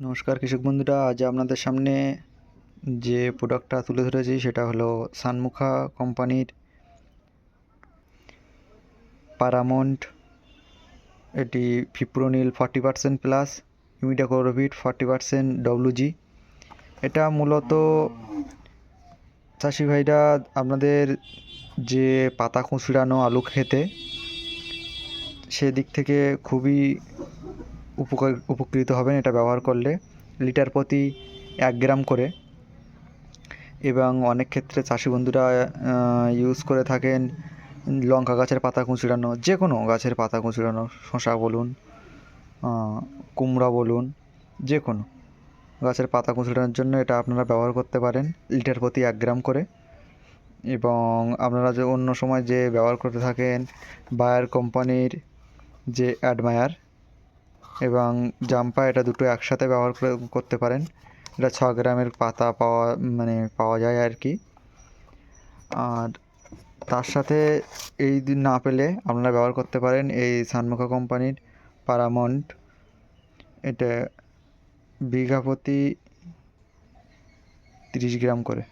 নমস্কার কৃষক বন্ধুরা, আজ আপনাদের সামনে যে প্রোডাক্টটা তুলে ধরেছি সেটা হলো সানমুখা কোম্পানির পারামন্ট এটি fipronil forty percent plus imidacloprid forty percent WG এটা মূলত চাষি ভাইরা আপনাদের যে পাতা কুঁচড়ানো আলু খেতে, সেদিক থেকে খুবই উপকার, উপকৃত হবেন এটা ব্যবহার করলে। লিটার প্রতি এক গ্রাম করে। এবং অনেক ক্ষেত্রে চাষি বন্ধুরা ইউজ করে থাকেন। লঙ্কা গাছের পাতা কুঁচড়ানো যে কোনো গাছের পাতা কুঁচড়ানো শশা বলুন কুমড়া বলুন যে কোনো গাছের পাতা কুঁচড়ানোর জন্য এটা আপনারা ব্যবহার করতে পারেন, লিটার প্রতি এক গ্রাম করে। এবং আপনারা যে অন্য সময় যে ব্যবহার করতে থাকেন, বায়ার কোম্পানির যে অ্যাডমায়ার এবং জাম্পা এটা দুটো একসাথে ব্যবহার করে করতে পারেন। এটা ছ গ্রামের পাতা পাওয়া মানে পাওয়া যায় আর কি। আর তার সাথে এই না পেলে আপনারা ব্যবহার করতে পারেন এই সানমুখা কোম্পানির পারামন্ট এটা বিঘা প্রতি তিরিশ গ্রাম করে।